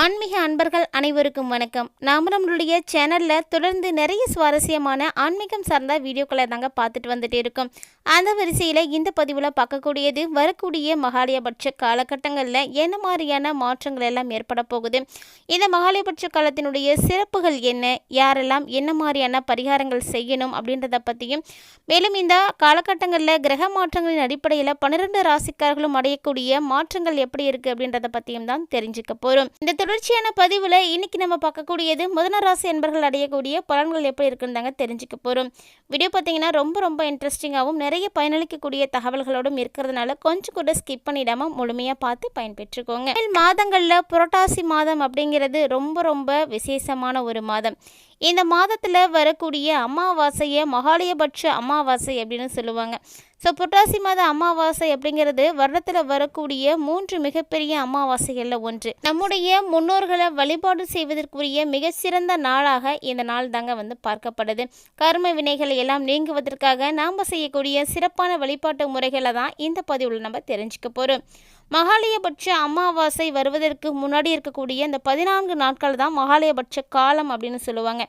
ஆன்மீக அன்பர்கள் அனைவருக்கும் வணக்கம். நாம் நம்மளுடைய சேனலில் தொடர்ந்து நிறைய சுவாரஸ்யமான ஆன்மீகம் சார்ந்த வீடியோக்களை தாங்க பார்த்துட்டு வந்துட்டு இருக்கோம். அந்த வரிசையில் இந்த பதிவில் பார்க்கக்கூடியது வரக்கூடிய மகாலயபட்ச காலகட்டங்களில் என்ன மாதிரியான மாற்றங்கள் எல்லாம் ஏற்பட போகுது? இந்த மகாலயபட்ச காலத்தினுடைய சிறப்புகள் என்ன? யாரெல்லாம் என்ன மாதிரியான பரிகாரங்கள் செய்யணும் அப்படின்றத பற்றியும் மேலும் இந்த காலகட்டங்களில் கிரக மாற்றங்களின் அடிப்படையில் பன்னிரெண்டு ராசிக்காரர்களும் அடையக்கூடிய மாற்றங்கள் எப்படி இருக்குது அப்படின்றத பற்றியும் தான் தெரிஞ்சுக்க போகிறோம் இந்த தொடர்ச்சியான பதிவில் இன்னைக்கு நம்ம பார்க்கக்கூடியது முதன ராசி என்பர்கள் அடையக்கூடிய பலன்கள் எப்படி இருக்குன்னு தாங்க தெரிஞ்சுக்க போகிறோம் வீடியோ பார்த்தீங்கன்னா ரொம்ப ரொம்ப இன்ட்ரெஸ்டிங்காகவும் நிறைய பயனளிக்கக்கூடிய தகவல்களோடும் இருக்கிறதுனால கொஞ்சம் கூட ஸ்கிப் பண்ணிடாம முழுமையாக பார்த்து பயன்பெற்றுக்கோங்க. மேல் மாதங்களில் புரட்டாசி மாதம் அப்படிங்கிறது ரொம்ப ரொம்ப விசேஷமான ஒரு மாதம். இந்த மாதத்தில் வரக்கூடிய அமாவாசையை மகாலயபட்ச அமாவாசை அப்படின்னு சொல்லுவாங்க. ஸோ புரட்டாசி மாத அமாவாசை அப்படிங்கிறது வருடத்தில் வரக்கூடிய மூன்று மிகப்பெரிய அமாவாசைகளில் ஒன்று. நம்முடைய முன்னோர்களை வழிபாடு செய்வதற்குரிய மிகச்சிறந்த நாளாக இந்த நாள் தாங்க வந்து பார்க்கப்படுது. கர்ம வினைகளை எல்லாம் நீங்குவதற்காக நாம் செய்யக்கூடிய சிறப்பான வழிபாட்டு முறைகளை தான் இந்த பதிவில் நம்ம தெரிஞ்சுக்க போகிறோம் மகாலயபட்ச அமாவாசை வருவதற்கு முன்னாடி இருக்கக்கூடிய இந்த பதினான்கு நாட்கள் தான் மகாலயபட்ச காலம் அப்படின்னு சொல்லுவாங்க.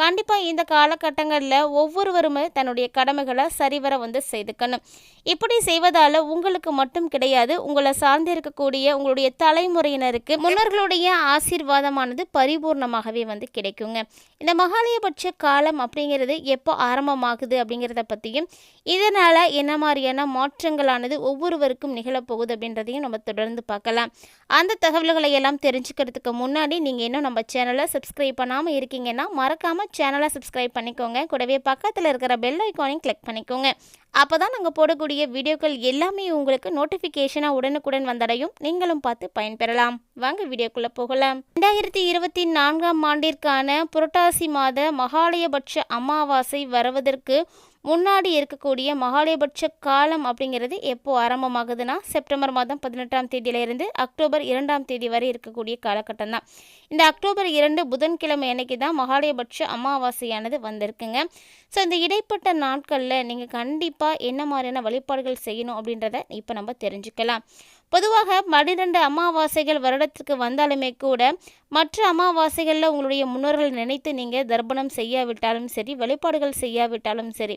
கண்டிப்பாக இந்த காலகட்டங்களில் ஒவ்வொருவருமே தன்னுடைய கடமைகளை சரிவர வந்து செய்துக்கணும். இப்படி செய்வதால் உங்களுக்கு மட்டும் கிடையாது உங்களை சார்ந்து இருக்கக்கூடிய உங்களுடைய தலைமுறையினருக்கு முன்னோர்களுடைய ஆசீர்வாதமானது பரிபூர்ணமாகவே வந்து கிடைக்குங்க. இந்த மகாலயபட்ச காலம் அப்படிங்கிறது எப்போ ஆரம்பமாகுது அப்படிங்கிறத பற்றியும் இதனால் என்ன மாதிரியான மாற்றங்களானது ஒவ்வொருவருக்கும் நிகழப்போகுது அப்படின்றதையும் நம்ம தொடர்ந்து பார்க்கலாம். அந்த தகவல்களை எல்லாம் தெரிஞ்சுக்கிறதுக்கு முன்னாடி நீங்கள் இன்னும் நம்ம சேனலை சப்ஸ்கிரைப் பண்ணாமல் இருக்கீங்கன்னா மறக்காமல் சேனலை சப்ஸ்கிரைப் பண்ணிக்கோங்க. கூடவே பக்கத்தில் இருக்கிற பெல் ஐக்கானையும் கிளிக் பண்ணிக்கோங்க. அப்போ தான் நாங்கள் போடக்கூடிய வீடியோக்கள் எல்லாமே உங்களுக்கு நோட்டிஃபிகேஷனாக உடனுக்குடன் வந்தடையும். நீங்களும் பார்த்து பயன்பெறலாம். வாங்க வீடியோக்குள்ளே போகலாம். ரெண்டாயிரத்தி இருபத்தி நான்காம் ஆண்டிற்கான புரட்டாசி மாத மகாலயபட்ச அமாவாசை வருவதற்கு முன்னாடி இருக்கக்கூடிய மகாலயபட்ச காலம் அப்படிங்கிறது எப்போ ஆரம்பமாகுதுன்னா செப்டம்பர் மாதம் பதினெட்டாம் தேதியிலிருந்து அக்டோபர் இரண்டாம் தேதி வரை இருக்கக்கூடிய காலகட்டம் தான் இந்த அக்டோபர் இரண்டு புதன்கிழமை அன்னைக்கு தான் மகாலயபட்ச அமாவாசையானது வந்திருக்குங்க. ஸோ இந்த இடைப்பட்ட நாட்களில் நீங்கள் கண்டிப்பாக என்ன மாதிரியான வழிபாடுகள் செய்யணும் அப்படின்றத இப்போ நம்ம தெரிஞ்சுக்கலாம். பொதுவாக பன்னிரெண்டு அமாவாசைகள் வருடத்திற்கு வந்தாலுமே கூட மற்ற அமாவாசைகளில் உங்களுடைய முன்னோர்கள் நினைத்து நீங்கள் தர்ப்பணம் செய்யாவிட்டாலும் சரி வழிபாடுகள் செய்யாவிட்டாலும் சரி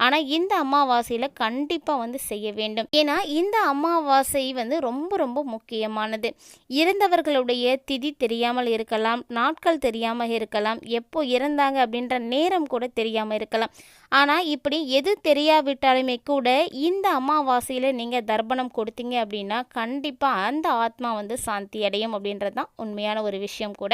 ஆனால் இந்த அமாவாசையில் கண்டிப்பாக வந்து செய்ய வேண்டும். ஏன்னா இந்த அமாவாசை வந்து ரொம்ப ரொம்ப முக்கியமானது. இறந்தவர்களுடைய திதி தெரியாமல் இருக்கலாம் நாட்கள் தெரியாமல் இருக்கலாம் எப்போ இறந்தாங்க அப்படின்ற நேரம் கூட தெரியாமல் இருக்கலாம். ஆனால் இப்படி எது தெரியாவிட்டாலுமே கூட இந்த அமாவாசையில் நீங்கள் தர்ப்பணம் கொடுத்தீங்க அப்படின்னா கண்டிப்பாக அந்த ஆத்மா வந்து சாந்தி அடையும் அப்படின்றது தான் உண்மையான ஒரு விஷயம் கூட.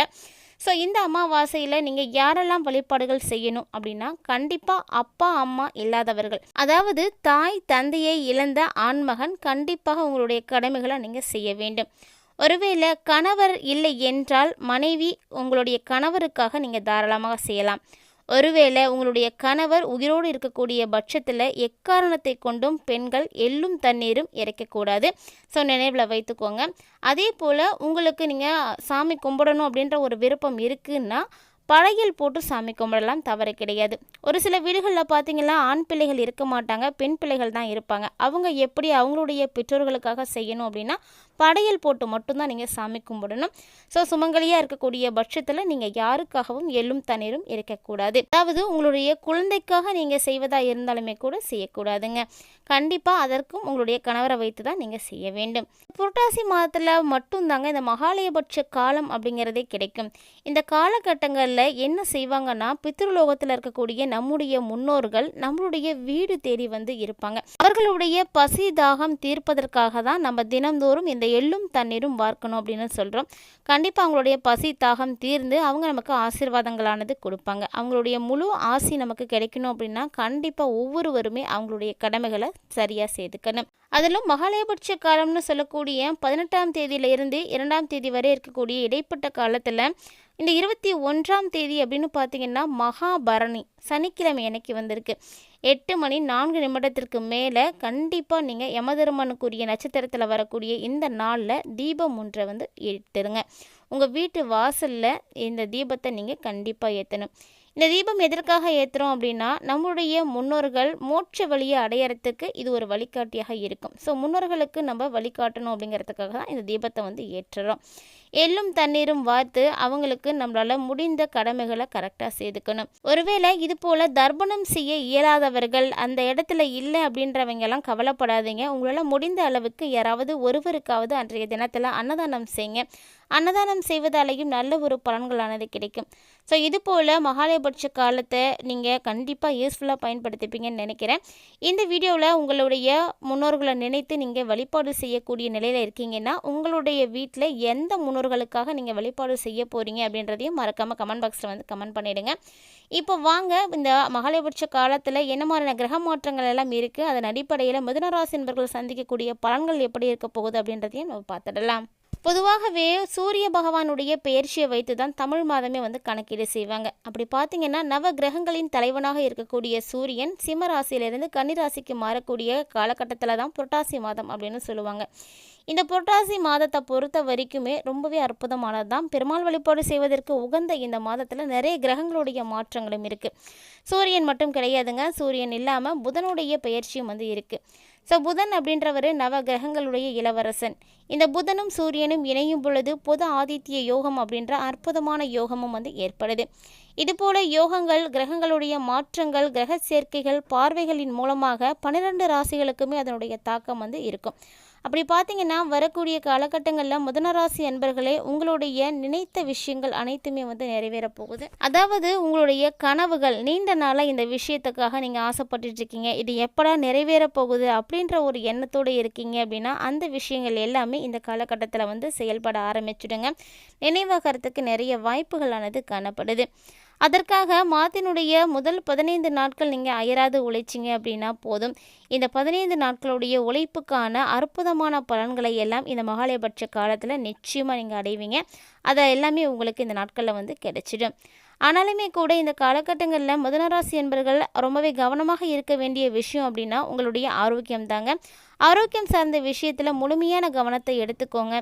ஸோ இந்த அமாவாசையில் நீங்கள் யாரெல்லாம் வழிபாடுகள் செய்யணும் அப்படின்னா கண்டிப்பாக அப்பா அம்மா இல்லாதவர்கள். அதாவது தாய் தந்தையை இழந்த ஆண்மகன் கண்டிப்பாக உங்களுடைய கடமைகளை நீங்கள் செய்ய வேண்டும். ஒருவேளை கணவர் இல்லை என்றால் மனைவி உங்களுடைய கணவருக்காக நீங்கள் தாராளமாக செய்யலாம். ஒருவேளை உங்களுடைய கணவர் உயிரோடு இருக்கக்கூடிய பட்சத்தில் எக்காரணத்தை கொண்டும் பெண்கள் எள்ளும் தண்ணீரும் இறைக்கக்கூடாது. ஸோ நினைவில் வைத்துக்கோங்க. அதே போல் உங்களுக்கு நீங்கள் சாமி கும்பிடணும் அப்படின்ற ஒரு விருப்பம் இருக்குன்னா பழையில் போட்டு சாமி கும்பிடலாம் தவறு கிடையாது. ஒரு சில வீடுகளில் பார்த்தீங்கன்னா ஆண் பிள்ளைகள் இருக்க மாட்டாங்க பெண் பிள்ளைகள் தான் இருப்பாங்க. அவங்க எப்படி அவங்களுடைய பெற்றோர்களுக்காக செய்யணும் அப்படின்னா படையல் போட்டு மட்டும்தான் நீங்கள் சாமி கும்பிடணும். ஸோ சுமங்கலியாக இருக்கக்கூடிய பட்சத்தில் நீங்கள் யாருக்காகவும் எள்ளும் தண்ணீரும் இருக்கக்கூடாது அதாவது உங்களுடைய குழந்தைக்காக நீங்கள் செய்வதாக இருந்தாலுமே கூட செய்யக்கூடாதுங்க. கண்டிப்பாக அதற்கும் உங்களுடைய கணவரை வைத்து தான் நீங்கள் செய்ய வேண்டும். புரட்டாசி மாதத்தில் மட்டும்தாங்க இந்த மகாலயபட்ச காலம் அப்படிங்கிறதே கிடைக்கும். இந்த காலகட்டங்களில் என்ன செய்வாங்கன்னா பித்ருலோகத்தில் இருக்கக்கூடிய நம்முடைய முன்னோர்கள் நம்மளுடைய வீடு தேடி வந்து இருப்பாங்க. அவர்களுடைய பசி தாகம் தீர்ப்பதற்காக தான் நம்ம தினந்தோறும் இந்த எள்ளும் தண்ணீரும் வார்க்கணும் அப்படின்னு சொல்கிறோம் கண்டிப்பாக அவங்களுடைய பசி தாகம் தீர்ந்து அவங்க நமக்கு ஆசீர்வாதங்களானது கொடுப்பாங்க. அவங்களுடைய முழு ஆசி நமக்கு கிடைக்கணும் அப்படின்னா கண்டிப்பாக ஒவ்வொருவருமே அவங்களுடைய கடமைகளை சரியாக செய்துக்கணும். அதிலும் மகாலயபட்ச காலம்னு சொல்லக்கூடிய பதினெட்டாம் தேதியிலிருந்து இரண்டாம் தேதி வரை இருக்கக்கூடிய இடைப்பட்ட காலத்தில் இந்த இருபத்தி ஒன்றாம் தேதி அப்படின்னு பார்த்தீங்கன்னா மகாபரணி சனிக்கிழமை அன்னைக்கு வந்திருக்கு. எட்டு மணி நான்கு நிமிடத்திற்கு மேலே கண்டிப்பாக நீங்கள் யமதர்மனுக்குரிய நட்சத்திரத்தில் வரக்கூடிய இந்த நாளில் தீபம் ஒன்றை வந்து ஏற்றுருங்க உங்கள் வீட்டு வாசலில் இந்த தீபத்தை நீங்கள் கண்டிப்பாக ஏற்றணும் இந்த தீபம் எதற்காக ஏற்றுறோம் அப்படின்னா நம்முடைய முன்னோர்கள் மோட்ச வழியை அடையறதுக்கு இது ஒரு வழிகாட்டியாக இருக்கும். ஸோ முன்னோர்களுக்கு நம்ம வழிகாட்டணும் அப்படிங்கிறதுக்காக தான் இந்த தீபத்தை வந்து ஏற்றுறோம். எள்ளும் தண்ணீரும் வார்த்து அவங்களுக்கு நம்மளால் முடிந்த கடமைகளை கரெக்டாக செய்துக்கணும். ஒருவேளை இது போல் தர்ப்பணம் செய்ய இயலாதவர்கள் அந்த இடத்துல இல்லை அப்படின்றவங்கெல்லாம் கவலைப்படாதீங்க. உங்களால் முடிந்த அளவுக்கு யாராவது ஒருவருக்காவது அன்றைய தினத்தில் அன்னதானம் செய்யுங்க. அன்னதானம் செய்வதாலேயும் நல்ல ஒரு பலன்களானது கிடைக்கும். ஸோ இது போல் மகாலயபட்ச காலத்தை நீங்கள் கண்டிப்பாக யூஸ்ஃபுல்லாக பயன்படுத்திப்பீங்கன்னு நினைக்கிறேன். இந்த வீடியோவில் உங்களுடைய முன்னோர்களை நினைத்து நீங்கள் வழிபாடு செய்யக்கூடிய நிலையில் இருக்கீங்கன்னா உங்களுடைய வீட்டில் எந்த முன்னோர்களுக்காக நீங்கள் வழிபாடு செய்ய போகிறீங்க அப்படின்றதையும் மறக்காமல் கமெண்ட் பாக்ஸில் வந்து கமெண்ட் பண்ணிவிடுங்க இப்போ வாங்க இந்த மகாலயபட்ச காலத்தில் என்ன மாதிரியான கிரக மாற்றங்கள் எல்லாம் இருக்குது அதன் அடிப்படையில் மிதுனராசி என்பர்கள் சந்திக்கக்கூடிய பலன்கள் எப்படி இருக்க போகுது அப்படின்றதையும் நம்ம பார்த்துடலாம். பொதுவாகவே சூரிய பகவானுடைய பெயர்ச்சியை வைத்து தான் தமிழ் மாதமே வந்து கணக்கீடு செய்வாங்க. அப்படி பார்த்தீங்கன்னா நவ கிரகங்களின் தலைவனாக இருக்கக்கூடிய சூரியன் சிம்ம ராசியிலிருந்து கன்னிராசிக்கு மாறக்கூடிய காலகட்டத்தில் தான் புரட்டாசி மாதம் அப்படின்னு சொல்லுவாங்க. இந்த புரட்டாசி மாதத்தை பொறுத்த வரைக்குமே ரொம்பவே அற்புதமானது தான் பெருமாள் வழிபாடு செய்வதற்கு உகந்த இந்த மாதத்தில் நிறைய கிரகங்களுடைய மாற்றங்களும் இருக்குது சூரியன் மட்டும் கிடையாதுங்க. சூரியன் இல்லாமல் புதனுடைய பெயர்ச்சியும் வந்து இருக்குது ஸோ புதன் அப்படின்றவர் நவ கிரகங்களுடைய இளவரசன். இந்த புதனும் சூரியனும் இணையும் பொழுது பொது ஆதித்ய யோகம் அப்படின்ற அற்புதமான யோகமும் வந்து ஏற்படுது. இதுபோல யோகங்கள் கிரகங்களுடைய மாற்றங்கள் கிரக சேர்க்கைகள் பார்வைகளின் மூலமாக பன்னிரண்டு ராசிகளுக்குமே அதனுடைய தாக்கம் வந்து இருக்கும். அப்படி பார்த்தீங்கன்னா வரக்கூடிய காலகட்டங்களில் முதனராசி அன்பர்களே உங்களுடைய நினைத்த விஷயங்கள் அனைத்துமே வந்து நிறைவேற போகுது. அதாவது உங்களுடைய கனவுகள் நீண்ட நாளாக இந்த விஷயத்துக்காக நீங்கள் ஆசைப்பட்டுட்டு இருக்கீங்க. இது எப்படா நிறைவேற போகுது அப்படின்ற ஒரு எண்ணத்தோடு இருக்கீங்க அப்படின்னா அந்த விஷயங்கள் எல்லாமே இந்த காலகட்டத்தில் வந்து செயல்பட ஆரம்பிச்சுடுங்க. நினைவாகிறதுக்கு நிறைய வாய்ப்புகளானது காணப்படுது. அதற்காக மாத்தினுடைய முதல் பதினைந்து நாட்கள் நீங்கள் அயராது உழைச்சிங்க அப்படின்னா போதும். இந்த பதினைந்து நாட்களுடைய உழைப்புக்கான அற்புதமான பலன்களை எல்லாம் இந்த மகாலயபட்ச காலத்தில் நிச்சயமாக நீங்கள் அடைவீங்க. அதை எல்லாமே உங்களுக்கு இந்த நாட்களில் வந்து கிடைச்சிடும். ஆனாலுமே கூட இந்த காலகட்டங்களில் முதனராசி என்பர்கள் ரொம்பவே கவனமாக இருக்க வேண்டிய விஷயம் அப்படின்னா உங்களுடைய ஆரோக்கியம் தாங்க ஆரோக்கியம் சார்ந்த விஷயத்தில் முழுமையான கவனத்தை எடுத்துக்கோங்க.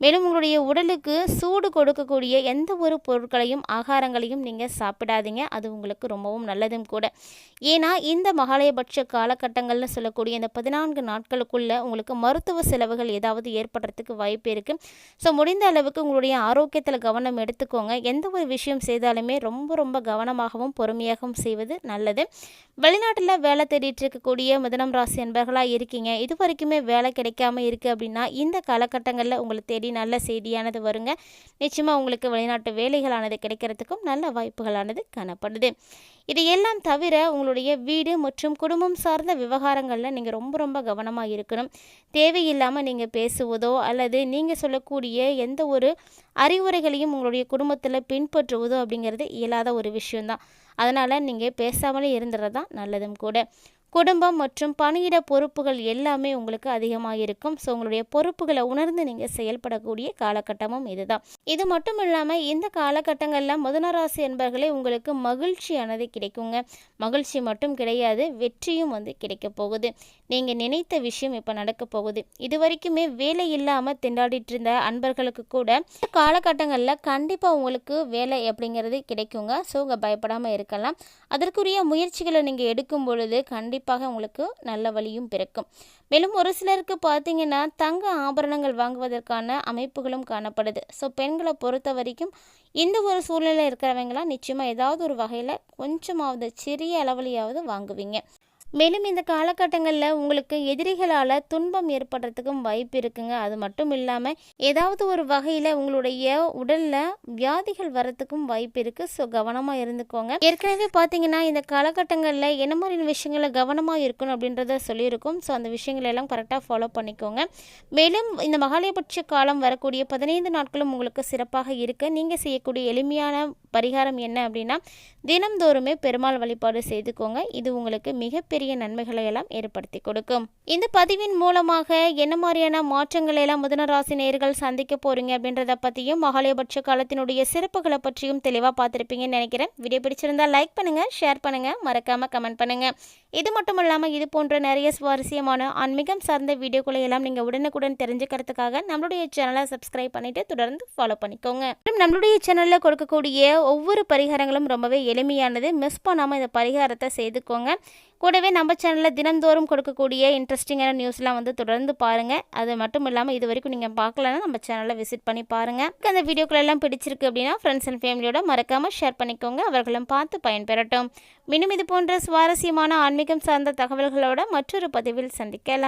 மேலும் உங்களுடைய உடலுக்கு சூடு கொடுக்கக்கூடிய எந்த ஒரு பொருட்களையும் ஆகாரங்களையும் நீங்கள் சாப்பிடாதீங்க. அது உங்களுக்கு ரொம்பவும் நல்லதும் கூட. ஏன்னா இந்த மகாலயபட்ச காலகட்டங்கள்னு சொல்லக்கூடிய இந்த பதினான்கு நாட்களுக்குள்ளே உங்களுக்கு மருத்துவ செலவுகள் ஏதாவது ஏற்படுறதுக்கு வாய்ப்பு இருக்குது ஸோ முடிந்த அளவுக்கு உங்களுடைய ஆரோக்கியத்தில் கவனம் எடுத்துக்கோங்க. எந்த ஒரு விஷயம் செய்தாலுமே ரொம்ப ரொம்ப கவனமாகவும் பொறுமையாகவும் செய்வது நல்லது. வெளிநாட்டில் வேலை தேடிட்டு இருக்கக்கூடிய மிதனம் ராசி என்பர்களாக இருக்கீங்க. இது வரைக்குமே வேலை கிடைக்காம இருக்குது அப்படின்னா இந்த காலகட்டங்களில் உங்களை தேடி நல்ல செய்தியானது வருங்க. நிச்சயமாக உங்களுக்கு வெளிநாட்டு வேலைகளானது கிடைக்கிறதுக்கும் நல்ல வாய்ப்புகளானது காணப்படுது. இதையெல்லாம் தவிர உங்களுடைய வீடு மற்றும் குடும்பம் சார்ந்த விவகாரங்களில் நீங்கள் ரொம்ப ரொம்ப கவனமாக இருக்கணும். தேவையில்லாமல் நீங்கள் பேசுவதோ அல்லது நீங்கள் சொல்லக்கூடிய எந்த ஒரு அறிவுரைகளையும் உங்களுடைய குடும்பத்தில் பின்பற்றுவதோ அப்படிங்கிறது இயலாத ஒரு விஷயம்தான். அதனால் நீங்கள் பேசாமலே இருந்துறது தான் நல்லதும் கூட. குடும்பம் மற்றும் பணியிட பொறுப்புகள் எல்லாமே உங்களுக்கு அதிகமாக இருக்கும் ஸோ உங்களுடைய பொறுப்புகளை உணர்ந்து நீங்கள் செயல்படக்கூடிய காலகட்டமும் இதுதான். இது மட்டும் இல்லாமல் இந்த காலகட்டங்களில் முதனராசி என்பர்களே உங்களுக்கு மகிழ்ச்சியானது கிடைக்குங்க. மகிழ்ச்சி மட்டும் கிடையாது வெற்றியும் வந்து கிடைக்க போகுது. நீங்கள் நினைத்த விஷயம் இப்போ நடக்க போகுது. இது வரைக்குமே வேலை இல்லாமல் திண்டாடிட்டு இருந்த அன்பர்களுக்கு கூட காலகட்டங்களில் கண்டிப்பாக உங்களுக்கு வேலை அப்படிங்கிறது கிடைக்குங்க. ஸோ உங்கள் பயப்படாமல் இருக்கலாம். அதற்குரிய முயற்சிகளை நீங்கள் எடுக்கும் பொழுது கண்டிப்பாக கண்டிப்பாக உங்களுக்கு நல்ல வழியும் பிறக்கும். மேலும் ஒரு சிலருக்கு பார்த்தீங்கன்னா தங்க ஆபரணங்கள் வாங்குவதற்கான அமைப்புகளும் காணப்படுது. ஸோ பெண்களை பொறுத்த வரைக்கும் இந்த ஒரு சூழ்நிலை இருக்கிறவங்களாம் நிச்சயமாக ஏதாவது ஒரு வகையில் கொஞ்சமாவது சிறிய அளவுலையாவது வாங்குவீங்க. மேலும் இந்த காலகட்டங்களில் உங்களுக்கு எதிரிகளால் துன்பம் ஏற்படுறதுக்கும் வாய்ப்பு இருக்குங்க. அது மட்டும் இல்லாமல் ஏதாவது ஒரு வகையில் உங்களுடைய உடலில் வியாதிகள் வரத்துக்கும் வாய்ப்பு இருக்குது ஸோ கவனமாக இருந்துக்கோங்க. ஏற்கனவே பார்த்தீங்கன்னா இந்த காலகட்டங்களில் என்ன மாதிரியான விஷயங்களை கவனமாக இருக்கணும் அப்படின்றத சொல்லியிருக்கோம். ஸோ அந்த விஷயங்களை எல்லாம் கரெக்டாக ஃபாலோ பண்ணிக்கோங்க. மேலும் இந்த மகாலயபட்ச காலம் வரக்கூடிய பதினைந்து நாட்களும் உங்களுக்கு சிறப்பாக இருக்க. நீங்கள் செய்யக்கூடிய எளிமையான பரிகாரம் என்ன அப்படின்னா தினம்தோறுமே பெருமாள் வழிபாடு செய்துக்கோங்க. இது உங்களுக்கு மிகப்பெரிய பெரிய நன்மைகளை எல்லாம் ஏற்படுத்தி கொடுக்கும். இந்த பதிவின் மூலமாக என்ன மாதிரியான மாற்றங்களை எல்லாம் முதன ராசி நேர்கள் சந்திக்க போறீங்க அப்படின்றத பற்றியும் மகாலயபட்ச காலத்தினுடைய சிறப்புகளை பற்றியும் தெளிவாக பார்த்துருப்பீங்கன்னு நினைக்கிறேன். வீடியோ பிடிச்சிருந்தா லைக் பண்ணுங்க ஷேர் பண்ணுங்க மறக்காம கமெண்ட் பண்ணுங்க. இது மட்டும் இல்லாமல் இது போன்ற நிறைய சுவாரஸ்யமான ஆன்மீகம் சார்ந்த வீடியோக்களை எல்லாம் நீங்கள் உடனுக்குடன் தெரிஞ்சுக்கிறதுக்காக நம்மளுடைய சேனலை சப்ஸ்கிரைப் பண்ணிட்டு தொடர்ந்து ஃபாலோ பண்ணிக்கோங்க. நம்மளுடைய சேனலில் கொடுக்கக்கூடிய ஒவ்வொரு பரிகாரங்களும் ரொம்பவே எளிமையானது. மிஸ் பண்ணாமல் இந்த பரிகாரத்தை செய்துக்கோங்க. கூடவே நம்ம சேனலில் தினந்தோறும் கொடுக்கக்கூடிய இன்ட்ரெஸ்டிங்கான நியூஸ்லாம் வந்து தொடர்ந்து பாருங்கள் அது மட்டும் இல்லாமல் இது வரைக்கும் நீங்கள் பார்க்கலன்னா நம்ம சேனலை விசிட் பண்ணி பாருங்கள் அந்த வீடியோக்கள் எல்லாம் பிடிச்சிருக்கு அப்படின்னா ஃப்ரெண்ட்ஸ் அண்ட் ஃபேமிலியோட மறக்காமல் ஷேர் பண்ணிக்கோங்க. அவர்களும் பார்த்து பயன்பெறட்டும். மீண்டும் இது போன்ற சுவாரஸ்யமான ஆன்மீகம் சார்ந்த தகவல்களோட மற்றொரு பதிவில் சந்திக்கலாம்.